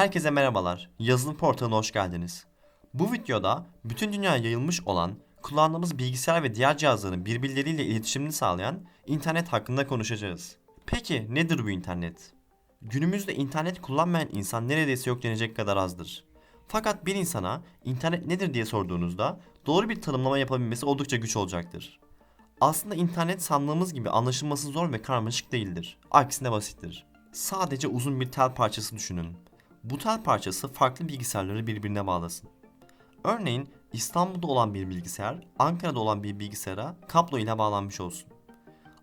Herkese merhabalar. Yazılım portalına hoş geldiniz. Bu videoda bütün dünyaya yayılmış olan, kullandığımız bilgisayar ve diğer cihazların birbirleriyle iletişimini sağlayan internet hakkında konuşacağız. Peki nedir bu internet? Günümüzde internet kullanmayan insan neredeyse yok denecek kadar azdır. Fakat bir insana internet nedir diye sorduğunuzda doğru bir tanımlama yapabilmesi oldukça güç olacaktır. Aslında internet sandığımız gibi anlaşılması zor ve karmaşık değildir. Aksine basittir. Sadece uzun bir tel parçası düşünün. Bu tel parçası farklı bilgisayarları birbirine bağlasın. Örneğin İstanbul'da olan bir bilgisayar, Ankara'da olan bir bilgisayara kablo ile bağlanmış olsun.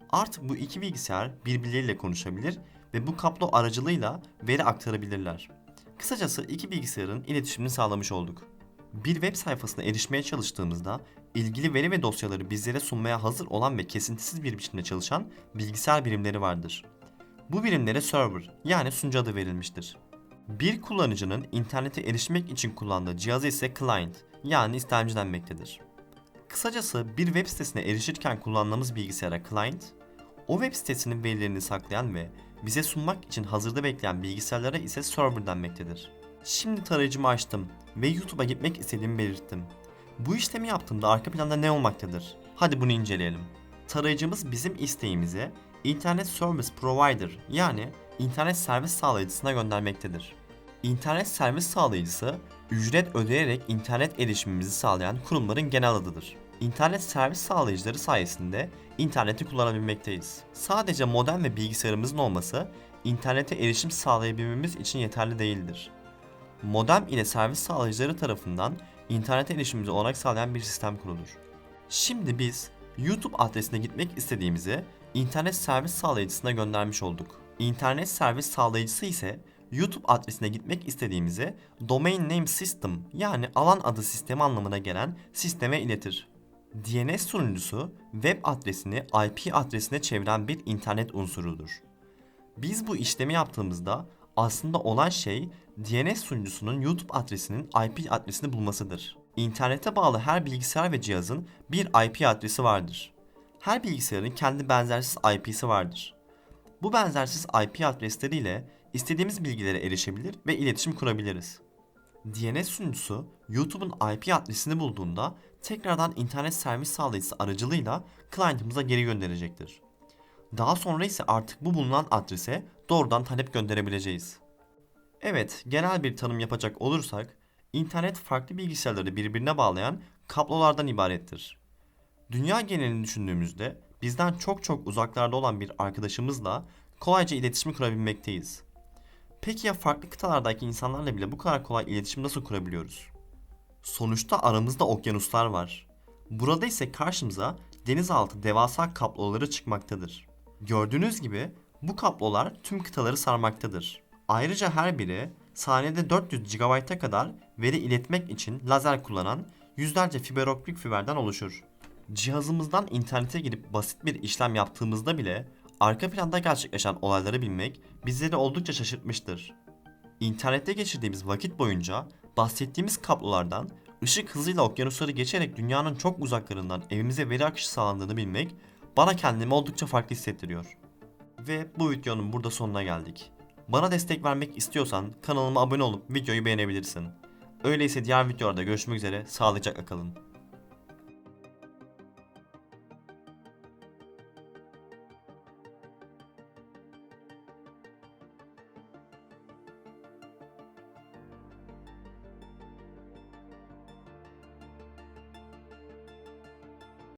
Artık bu iki bilgisayar birbirleriyle konuşabilir ve bu kablo aracılığıyla veri aktarabilirler. Kısacası iki bilgisayarın iletişimini sağlamış olduk. Bir web sayfasına erişmeye çalıştığımızda ilgili veri ve dosyaları bizlere sunmaya hazır olan ve kesintisiz bir biçimde çalışan bilgisayar birimleri vardır. Bu birimlere server yani sunucu adı verilmiştir. Bir kullanıcının internete erişmek için kullandığı cihazı ise client yani istemci denmektedir. Kısacası bir web sitesine erişirken kullandığımız bilgisayara client, o web sitesinin verilerini saklayan ve bize sunmak için hazırda bekleyen bilgisayarlara ise server denmektedir. Şimdi tarayıcımı açtım ve YouTube'a gitmek istediğimi belirttim. Bu işlemi yaptığımda arka planda ne olmaktadır? Hadi bunu inceleyelim. Tarayıcımız bizim isteğimizi Internet Service Provider yani internet servis sağlayıcısına göndermektedir. İnternet servis sağlayıcısı ücret ödeyerek internet erişimimizi sağlayan kurumların genel adıdır. İnternet servis sağlayıcıları sayesinde interneti kullanabilmekteyiz. Sadece modem ve bilgisayarımızın olması internete erişim sağlayabilmemiz için yeterli değildir. Modem ile servis sağlayıcıları tarafından internete erişimimize olanak sağlayan bir sistem kurulur. Şimdi biz YouTube adresine gitmek istediğimizi internet servis sağlayıcısına göndermiş olduk. İnternet servis sağlayıcısı ise YouTube adresine gitmek istediğimizi Domain Name System yani alan adı sistemi anlamına gelen sisteme iletir. DNS sunucusu web adresini IP adresine çeviren bir internet unsurudur. Biz bu işlemi yaptığımızda aslında olan şey DNS sunucusunun YouTube adresinin IP adresini bulmasıdır. İnternete bağlı her bilgisayar ve cihazın bir IP adresi vardır. Her bilgisayarın kendi benzersiz IP'si vardır. Bu benzersiz IP adresleriyle istediğimiz bilgilere erişebilir ve iletişim kurabiliriz. DNS sunucusu YouTube'un IP adresini bulduğunda tekrardan internet servis sağlayıcısı aracılığıyla client'ımıza geri gönderecektir. Daha sonra ise artık bu bulunan adrese doğrudan talep gönderebileceğiz. Evet, genel bir tanım yapacak olursak, internet farklı bilgisayarları birbirine bağlayan kablolardan ibarettir. Dünya genelini düşündüğümüzde bizden çok çok uzaklarda olan bir arkadaşımızla kolayca iletişim kurabilmekteyiz. Peki ya farklı kıtalardaki insanlarla bile bu kadar kolay iletişim nasıl kurabiliyoruz? Sonuçta aramızda okyanuslar var. Burada ise karşımıza denizaltı devasa kabloları çıkmaktadır. Gördüğünüz gibi bu kablolar tüm kıtaları sarmaktadır. Ayrıca her biri saniyede 400 GB'a kadar veri iletmek için lazer kullanan yüzlerce fiber optik fiberden oluşur. Cihazımızdan internete girip basit bir işlem yaptığımızda bile arka planda gerçekleşen olayları bilmek bizleri oldukça şaşırtmıştır. İnternette geçirdiğimiz vakit boyunca bahsettiğimiz kablolardan ışık hızıyla okyanusları geçerek dünyanın çok uzaklarından evimize veri akışı sağlandığını bilmek bana kendimi oldukça farklı hissettiriyor. Ve bu videonun burada sonuna geldik. Bana destek vermek istiyorsan kanalıma abone olup videoyu beğenebilirsin. Öyleyse diğer videolarda görüşmek üzere sağlıcakla kalın.